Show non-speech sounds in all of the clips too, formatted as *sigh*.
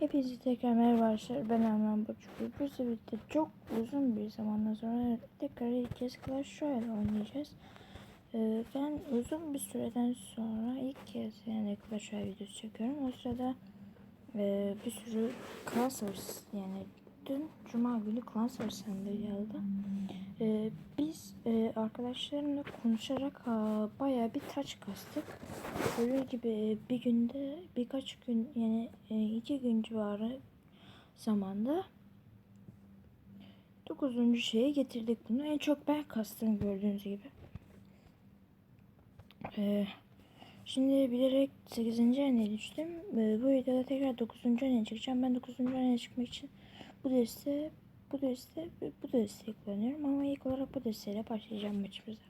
Hepinize tekrar merhaba arkadaşlar. Ben Erman Burcu. Bizle birlikte çok uzun bir zamandan sonra tekrar ilk kez Clash Royale oynayacağız. Ee, ben uzun bir süreden sonra ilk kez yani Clash Royale videosu çekiyorum. O sırada e, bir sürü savaşı yani dün Cuma günü klan savaşlarında geldi. Ee, biz e, arkadaşlarımla konuşarak ha, bayağı bir taç kastık. Böyle gibi e, bir günde birkaç gün yani e, iki gün civarı zamanda dokuzuncu şeye getirdik bunu. En çok ben kastım gördüğünüz gibi. Ee, şimdi bilerek 8. haneye düştüm. Ee, bu videoda tekrar 9. haneye çıkacağım. Ben 9. haneye çıkmak için bu deste bu deste ve bu desteği kullanıyorum ama ilk olarak bu desteğiyle başlayacağım maçımıza.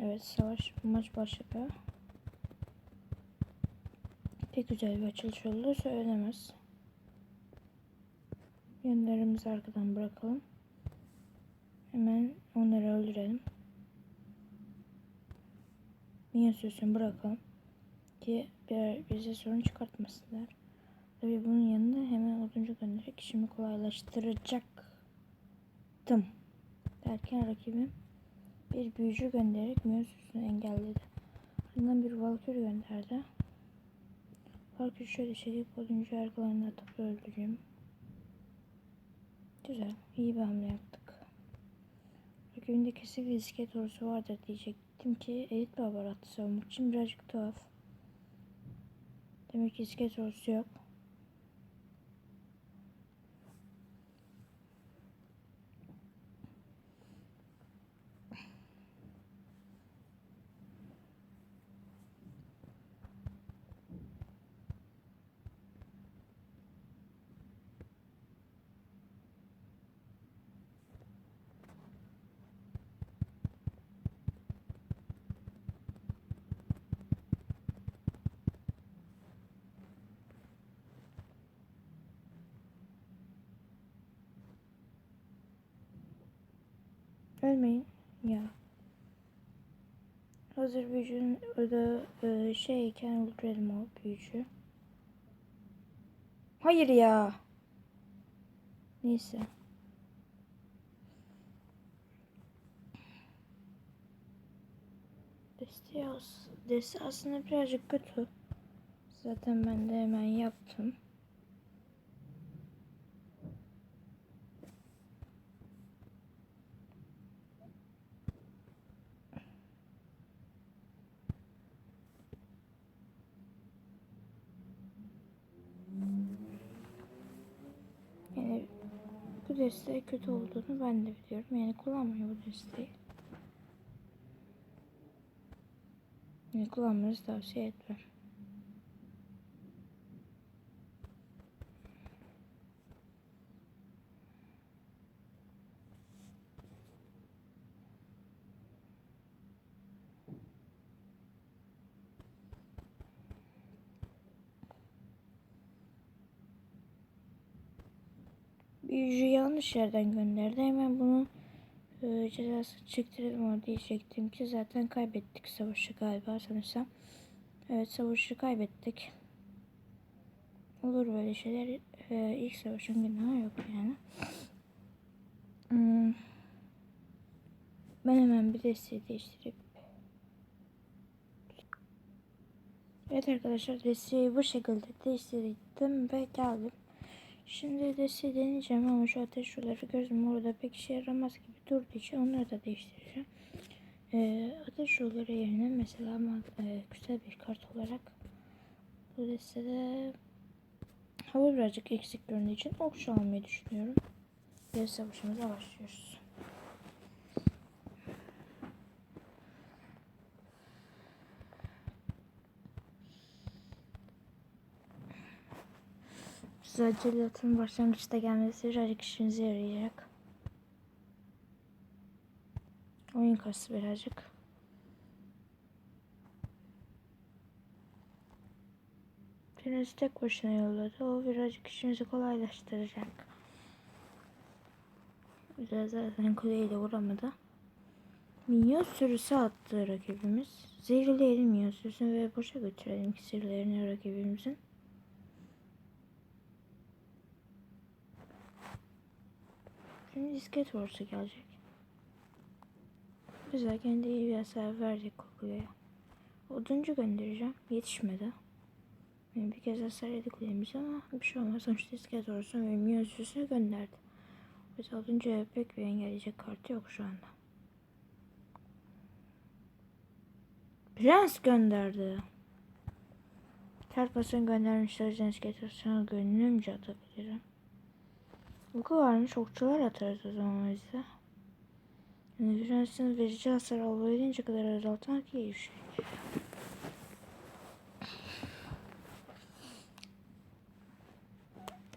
Evet savaş maç başladı. Pek güzel bir açılış oldu söylenemez. Yönlerimizi arkadan bırakalım. Hemen onları öldürelim. Minyon sürüsünü bırakalım. Ki bir, bize sorun çıkartmasınlar. Tabii bunun yanında hemen oduncu göndererek işimi kolaylaştıracaktım. Derken rakibim bir büyücü göndererek sürüsünü engelledi. Ardından bir valkür gönderdi. Valkür şöyle çekip oduncu yargılarını atıp öldüreyim. Güzel. iyi bir hamle yaptık. Rakibinde kesin bir iskelet ordusu vardır diyecektim ki elit barbar attı savunmak için birazcık tuhaf. Demek ki iskelet yok. Ölmeyin. Ya. Hazır büyücünün orada e, şeyken öldürelim o büyücü. Hayır ya. Neyse. Desteği, desteği aslında birazcık kötü. Zaten ben de hemen yaptım. Yani bu desteği kötü olduğunu ben de biliyorum. Yani kullanmıyor bu desteği. Yani kullanmanızı tavsiye etmem. Büyücü yanlış yerden gönderdi. Hemen bunu e, cezası çektirelim ama diyecektim ki zaten kaybettik savaşı galiba sanırsam. Evet savaşı kaybettik. Olur böyle şeyler. E, ilk savaşın günahı yok yani. Hmm. Ben hemen bir desteği değiştirip Evet arkadaşlar desteği bu şekilde değiştirdim ve geldim. Şimdi desteği deneyeceğim ama şu ateş suları gözüm orada pek işe yaramaz gibi durduğu için onları da değiştireceğim. Ee, ateş suları yerine mesela e, güzel bir kart olarak bu destede hava birazcık eksik göründüğü için okçu almayı düşünüyorum. Ve savaşımıza başlıyoruz. Size aceletin başlangıçta gelmesi birazcık işinize yarayacak. Oyun kası birazcık. Biraz tek başına yolladı. O birazcık işimizi kolaylaştıracak. Güzel zaten kuleyi de vuramadı. Minyon sürüsü attı rakibimiz. Zehirleyelim minyon sürüsünü ve boşa götürelim iksirlerini rakibimizin. Şimdi iskelet ordusu gelecek. Güzel kendi iyi bir hasar verecek kuleye. Oduncu göndereceğim. Yetişmedi. Yani bir kez hasar yedi kulemiz ama bir şey olmaz. Sonuçta iskelet ordusu ve minyon sürüsünü gönderdi. Yüzden oduncuya pek bir engelleyecek kartı yok şu anda. Prens gönderdi. Çarpmasını göndermişler. Jens getirsene gönlümce atabilirim. Bu kadarmış okçular atarız o zaman bizde. Yani Prens'in verici hasar olabildiğince kadar azaltmak iyi bir şey.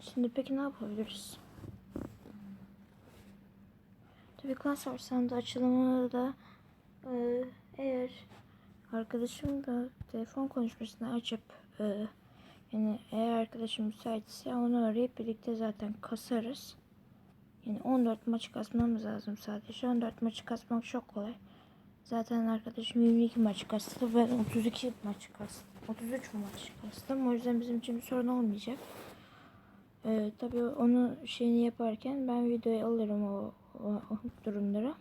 Şimdi peki ne yapabiliriz? Tabii klan savaşlarında açılımı da e, eğer arkadaşım da telefon konuşmasını açıp e, yani eğer arkadaşım müsaitse onu arayıp birlikte zaten kasarız. Yani 14 maç kasmamız lazım sadece. 14 maçı kasmak çok kolay. Zaten arkadaşım 22 maç kastı. Ben 32 maç kastım. 33 maç kastım. O yüzden bizim için bir sorun olmayacak. Ee, tabii onu şeyini yaparken ben videoyu alırım o, o, o durumlara.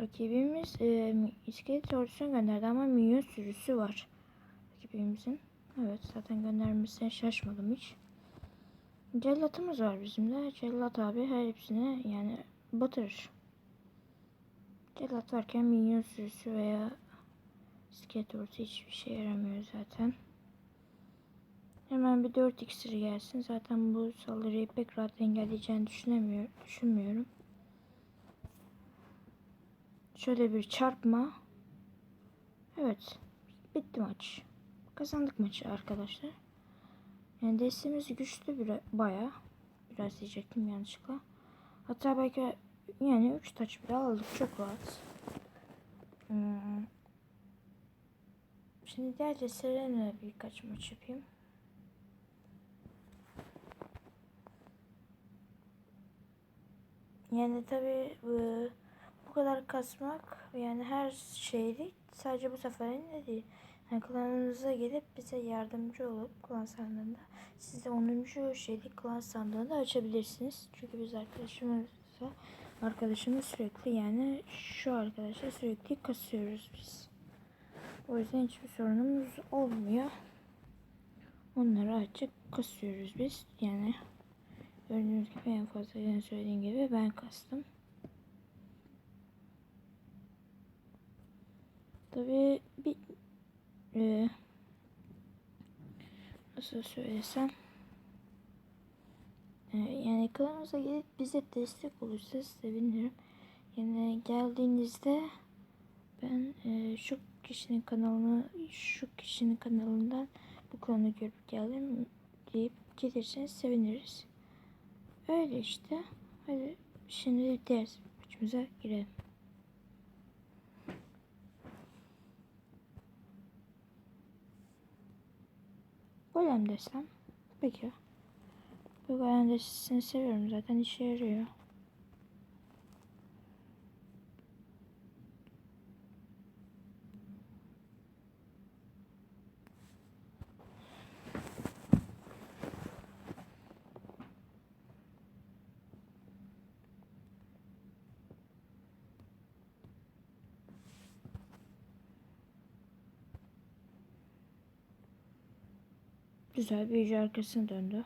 Rakibimiz e, iskelet ordusunu gönderdi ama minyon sürüsü var. Rakibimizin. Evet zaten göndermesine şaşmadım hiç. Cellatımız var bizim de. Cellat abi her hepsini yani batırır. Cellat varken minyon sürüsü veya iskelet ordusu hiçbir şey yaramıyor zaten. Hemen bir 4 iksiri gelsin. Zaten bu saldırıyı pek rahat engelleyeceğini düşünemiyorum, düşünmüyorum. Şöyle bir çarpma. Evet. Bitti maç. Kazandık maçı arkadaşlar. Yani destemiz güçlü bir baya. Biraz diyecektim yanlışlıkla. Hatta belki yani 3 taç bile aldık. Çok rahat. Hmm. Şimdi diğer Serena birkaç maç yapayım. Yani tabi bu, bu kadar kasmak yani her şeylik sadece bu seferinde değil. Yani klanınıza gelip bize yardımcı olup klan sandığında siz de 10. şeylik klan sandığını açabilirsiniz. Çünkü biz arkadaşımızla arkadaşımız sürekli yani şu arkadaşla sürekli kasıyoruz biz. O yüzden hiçbir sorunumuz olmuyor. Onları açık kasıyoruz biz. Yani gördüğünüz gibi en fazla yani söylediğim gibi ben kastım. Tabii bir e, nasıl söylesem e, yani kanalımıza gelip bize destek olursa sevinirim. Yani geldiğinizde ben e, şu kişinin kanalını şu kişinin kanalından bu konu görüp geldim deyip gelirseniz seviniriz. Öyle işte. Hadi şimdi ders maçımıza girelim. Golem desem. Peki. Bu golem destesini seviyorum zaten işe yarıyor. Güzel büyücü arkasına döndü.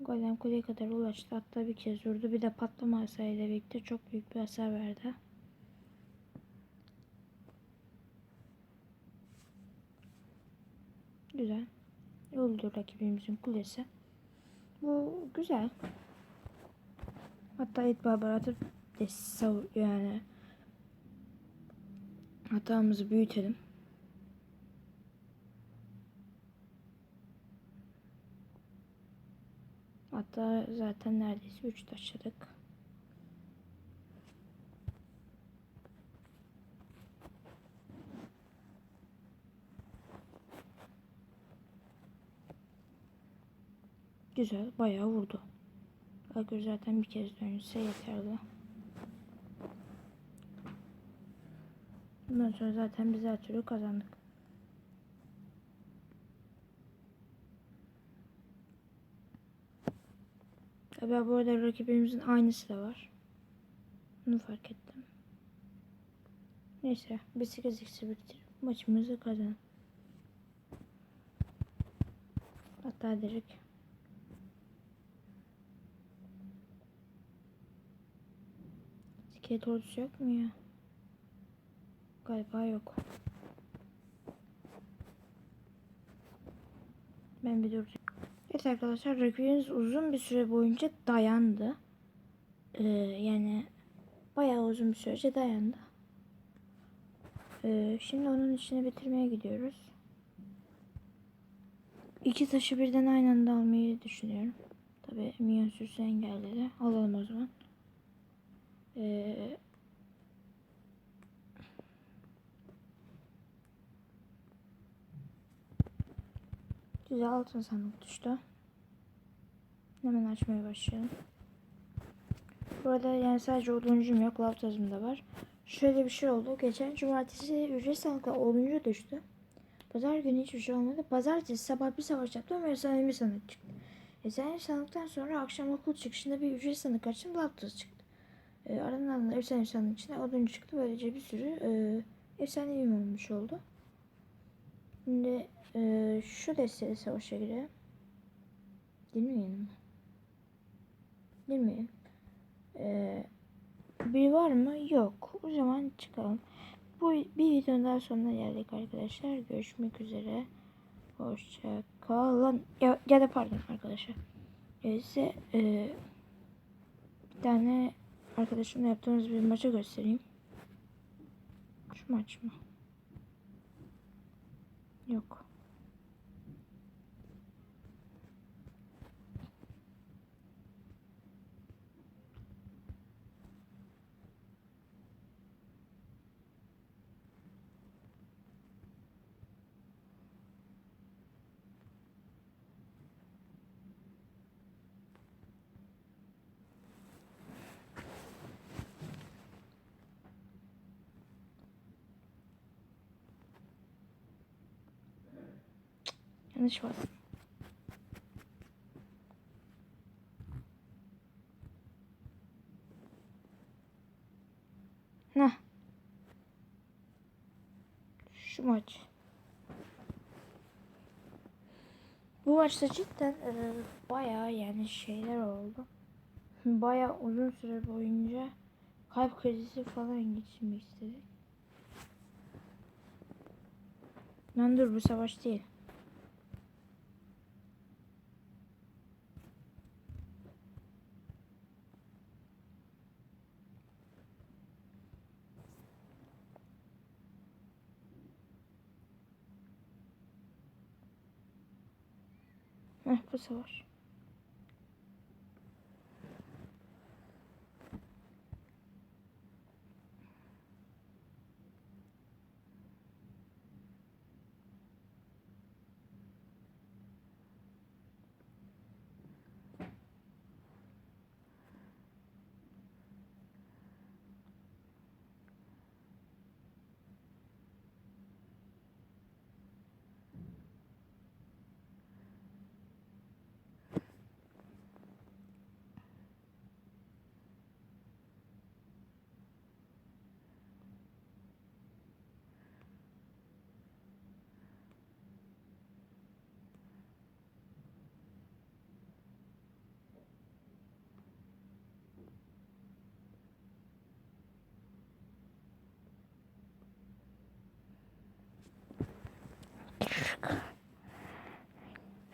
Golem kuleye kadar ulaştı. Hatta bir kez vurdu. Bir de patlama hasarıyla birlikte çok büyük bir hasar verdi. Güzel. Oldu rakibimizin kulesi. Bu güzel. Hatta et barbaratı yani hatamızı büyütelim. Hatta zaten neredeyse 3 taşıdık. Güzel. Bayağı vurdu. Akgür zaten bir kez dönüşse yeterli. Bundan sonra zaten biz her türlü kazandık. Tabii bu arada rakibimizin aynısı da var. Bunu fark ettim. Neyse biz 8 eksi maçımızı kazan. Hatta direkt Skate ordusu yok mu ya? Galiba yok. Ben bir duracağım. Arkadaşlar rakibimiz uzun bir süre boyunca dayandı. Ee, yani bayağı uzun bir sürece dayandı. Ee, şimdi onun içine bitirmeye gidiyoruz. İki taşı birden aynı anda almayı düşünüyorum. Tabi minyon sürüsü engelledi. Alalım o zaman. Ee, güzel altın sandık düştü. Hemen açmaya başlayalım. Bu arada yani sadece oduncum yok. Lavtazım da var. Şöyle bir şey oldu. Geçen cumartesi ücret sandıkla 10. düştü. Pazar günü hiçbir şey olmadı. Pazartesi sabah bir savaş yaptım ve efsanevi sandık çıktı. Efsanevi sandıktan sonra akşam okul çıkışında bir ücret sandık açtım. Lavtaz çıktı. E, ardından da efsanevi sandık içinde oduncu çıktı. Böylece bir sürü e, efsanevi olmuş oldu. Şimdi e, şu desteğe savaşa girelim. Girmeyelim mi? Girmeyelim. Ee, bir var mı? Yok. O zaman çıkalım. Bu bir videonun daha sonuna geldik arkadaşlar. Görüşmek üzere. Hoşça kalın. Ya, ya da pardon arkadaşlar. Size e, bir tane arkadaşımla yaptığımız bir maçı göstereyim. Şu maç mı? Yok. Yanlış bastım. Nah. Şu maç. Bu maçta cidden e, bayağı yani şeyler oldu. *laughs* Bayağı uzun süre boyunca kalp krizi falan geçirmek istedik. Lan dur bu savaş değil. Heh bu savaş.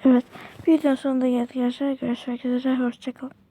Evet. Videonun sonunda geldik arkadaşlar. Görüşmek üzere. Hoşçakalın.